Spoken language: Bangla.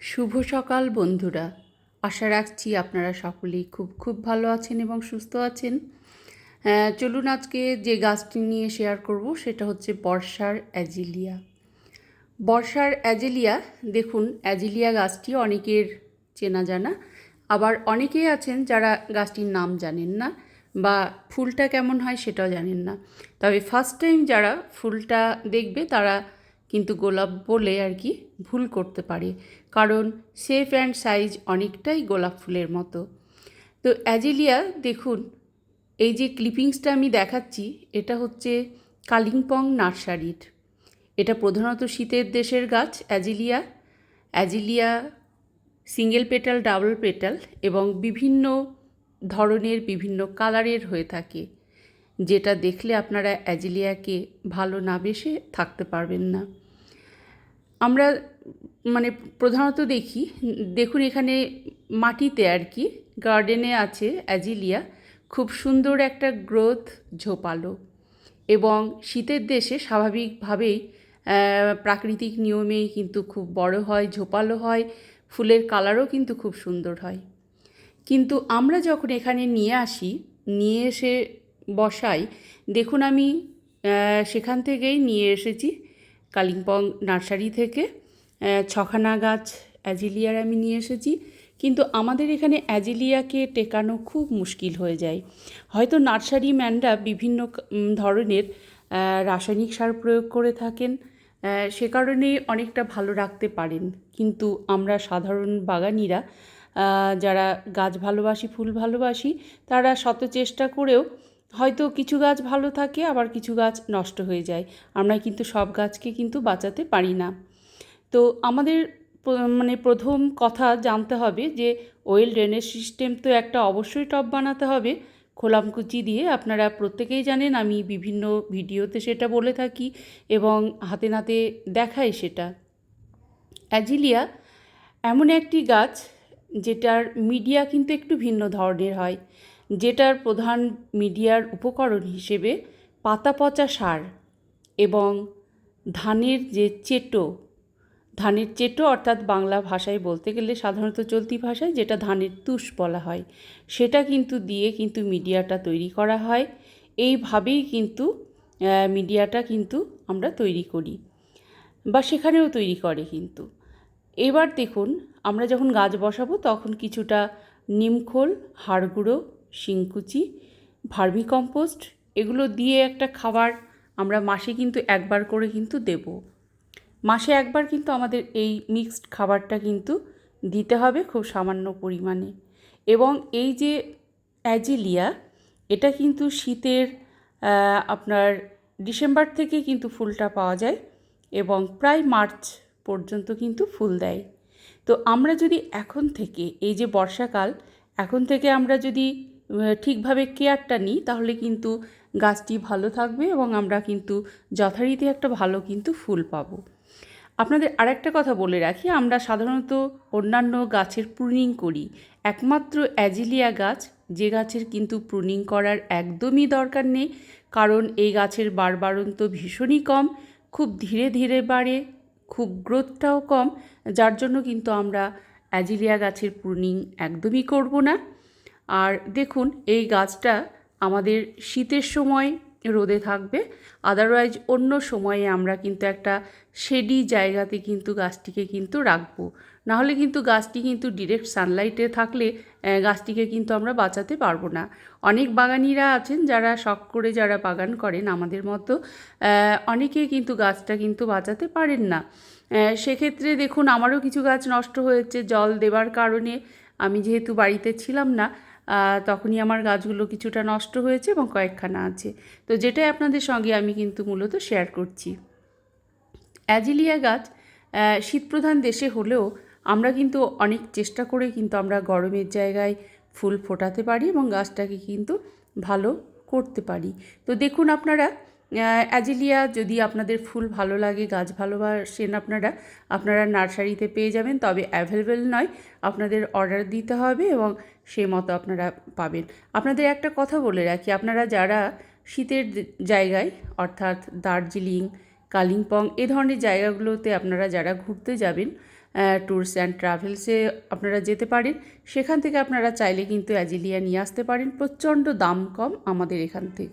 শুভ সকাল, বন্ধুরা। আশা রাখছি আপনারা সকলেই খুব খুব ভালো আছেন এবং সুস্থ আছেন। চলুন আজকে যে গাছটি নিয়ে শেয়ার করব, সেটা হচ্ছে বর্ষার অ্যাজিলিয়া। বর্ষার অ্যাজেলিয়া, দেখুন, অ্যাজিলিয়া গাছটি অনেকের চেনা জানা। আবার অনেকেই আছেন যারা গাছটির নাম জানেন না বা ফুলটা কেমন হয় সেটাও জানেন না। তবে ফার্স্ট টাইম যারা ফুলটা দেখবে, তারা কিন্তু গোলাপ বলে আর কি ভুল করতে পারে। কারণ শেপ অ্যান্ড সাইজ অনেকটাই গোলাপ ফুলের মতো। তো অ্যাজেলিয়া, দেখুন, এই যে ক্লিপিংসটা আমি দেখাচ্ছি, এটা হচ্ছে কালিম্পং নার্সারির। এটা প্রধানত শীতের দেশের গাছ, azalea. Azalea single petal double petal এবং বিভিন্ন ধরনের বিভিন্ন কালারের হয়ে থাকে। যেটা দেখলে আপনারা অ্যাজিলিয়াকে ভালো না বেসে থাকতে পারবেন না। আমরা মানে প্রধানত দেখি, দেখুন এখানে মাটিতে আর কি, গার্ডেনে আছে অ্যাজিলিয়া, খুব সুন্দর একটা গ্রোথ ঝোপালো এবং শীতের দেশে স্বাভাবিকভাবেই প্রাকৃতিক নিয়মেই কিন্তু খুব বড় হয়, ঝোপালো হয়, ফুলের কালারও কিন্তু খুব সুন্দর হয়। কিন্তু আমরা যখন এখানে নিয়ে আসি, নিয়ে এসে বসাই। দেখুন আমি সেখান থেকেই নিয়ে এসেছি কালিম্পং নার্সারি থেকে। ছখানা গাছ অ্যাজিলিয়ার আমি নিয়ে এসেছি। কিন্তু আমাদের এখানে অ্যাজিলিয়াকে টেকানো খুব মুশকিল হয়ে যায়। হয়তো নার্সারি ম্যানরা বিভিন্ন ধরনের রাসায়নিক সার প্রয়োগ করে থাকেন। সে কারণে অনেকটা ভালো রাখতে পারেন। কিন্তু আমরা সাধারণ বাগানিরা যারা গাছ ভালোবাসি, ফুল ভালোবাসি, তারা শত চেষ্টা করেও হয়তো কিছু গাছ ভালো থাকে, আবার কিছু গাছ নষ্ট হয়ে যায়। আমরা কিন্তু সব গাছকে কিন্তু বাঁচাতে পারি না। তো আমাদের মানে প্রথম কথা জানতে হবে যে ওয়েল ড্রেনেজ সিস্টেম তো একটা অবশ্যই টব বানাতে হবে। খোলামকুচি দিয়ে আপনারা প্রত্যেকেই জানেন, আমি বিভিন্ন ভিডিওতে সেটা বলে থাকি এবং হাতে নাতে দেখাই সেটা। অ্যাজিলিয়া এমন একটি গাছ যেটার মিডিয়া কিন্তু একটু ভিন্ন ধরনের হয়। যেটার প্রধান মিডিয়ার উপকরণ হিসেবে পাতা পচা সার এবং ধানের যে চেটো, ধানের চেটো অর্থাৎ বাংলা ভাষায় বলতে গেলে সাধারণত চলতি ভাষায় যেটা ধানের তুষ বলা হয়, সেটা কিন্তু দিয়ে কিন্তু মিডিয়াটা তৈরি করা হয়। এইভাবেই কিন্তু মিডিয়াটা কিন্তু আমরা তৈরি করি বা সেখানেও তৈরি করে কিন্তু। এবার দেখুন, আমরা যখন গাছ বসাবো তখন কিছুটা নিমখোল হাড় গুঁড়ো শিংকুচি, ভার্মি কম্পোস্ট, এগুলো দিয়ে একটা খাবার আমরা মাসে কিন্তু একবার করে কিন্তু দেব। মাসে একবার কিন্তু আমাদের এই মিক্সড খাবারটা কিন্তু দিতে হবে খুব সামান্য পরিমাণে। এবং এই যে অ্যাজিলিয়া, এটা কিন্তু শীতের আপনার ডিসেম্বর থেকে কিন্তু ফুলটা পাওয়া যায় এবং প্রায় মার্চ পর্যন্ত কিন্তু ফুল দেয়। তো আমরা যদি এখন থেকে, এই যে বর্ষাকাল, এখন থেকে আমরা যদি ঠিকভাবে কেয়ারটা নিই, তাহলে কিন্তু গাছটি ভালো থাকবে এবং আমরা কিন্তু যথারীতি একটা ভালো কিন্তু ফুল পাবো। আপনাদের আরেকটা কথা বলে রাখি, আমরা সাধারণত অন্যান্য গাছের প্রুনিং করি। একমাত্র অ্যাজিলিয়া গাছ, যে গাছের কিন্তু প্রুনিং করার একদমই দরকার নেই, কারণ এই গাছের বাড়বাড়ন্ত ভীষণই কম, খুব ধীরে ধীরে বাড়ে, খুব গ্রোথটাও কম, যার জন্য কিন্তু আমরা অ্যাজিলিয়া গাছের প্রুনিং একদমই করব না। আর দেখুন, এই গাছটা আমাদের শীতের সময় রোদে থাকবে আদারওয়াইজ অন্য সময়ে আমরা কিন্তু একটা শেডি জায়গাতে কিন্তু গাছটিকে কিন্তু রাখব। নাহলে কিন্তু গাছটি কিন্তু ডিরেক্ট সানলাইটে থাকলে গাছটিকে কিন্তু আমরা বাঁচাতে পারব না। অনেক বাগানিরা আছেন যারা শখ করে যারা বাগান করেন, আমাদের মতো অনেকে কিন্তু গাছটা কিন্তু বাঁচাতে পারেন না। সেক্ষেত্রে দেখুন, আমারও কিছু গাছ নষ্ট হয়েছে, জল দেওয়ার কারণে। আমি যেহেতু বাড়িতে ছিলাম না তখনই আমার গাছগুলো কিছুটা নষ্ট হয়েছে এবং কয়েকখানা আছে। তো যেটাই আপনাদের সঙ্গে আমি কিন্তু মূলত শেয়ার করছি। অ্যাজিলিয়া গাছ শীতপ্রধান দেশে হলেও আমরা কিন্তু অনেক চেষ্টা করে কিন্তু আমরা গরমের জায়গায় ফুল ফোটাতে পারি এবং গাছটাকে কিন্তু ভালো করতে পারি। তো দেখুন আপনারা অ্যাজিলিয়া যদি আপনাদের ফুল ভালো লাগে, গাছ ভালোবাসেন আপনারা আপনারা নার্সারিতে পেয়ে যাবেন, তবে অ্যাভেলেবেল নয়, আপনাদের অর্ডার দিতে হবে এবং সে মতো আপনারা পাবেন। আপনাদের একটা কথা বলে রাখি, আপনারা যারা শীতের জায়গায়, অর্থাৎ দার্জিলিং, কালিম্পং, এ ধরনের জায়গাগুলোতে আপনারা যারা ঘুরতে যাবেন ট্যুরস অ্যান্ড ট্রাভেলসে আপনারা যেতে পারেন, সেখান থেকে আপনারা চাইলে কিন্তু অ্যাজিলিয়া নিয়ে আসতে পারেন, প্রচণ্ড দাম কম আমাদের এখান থেকে।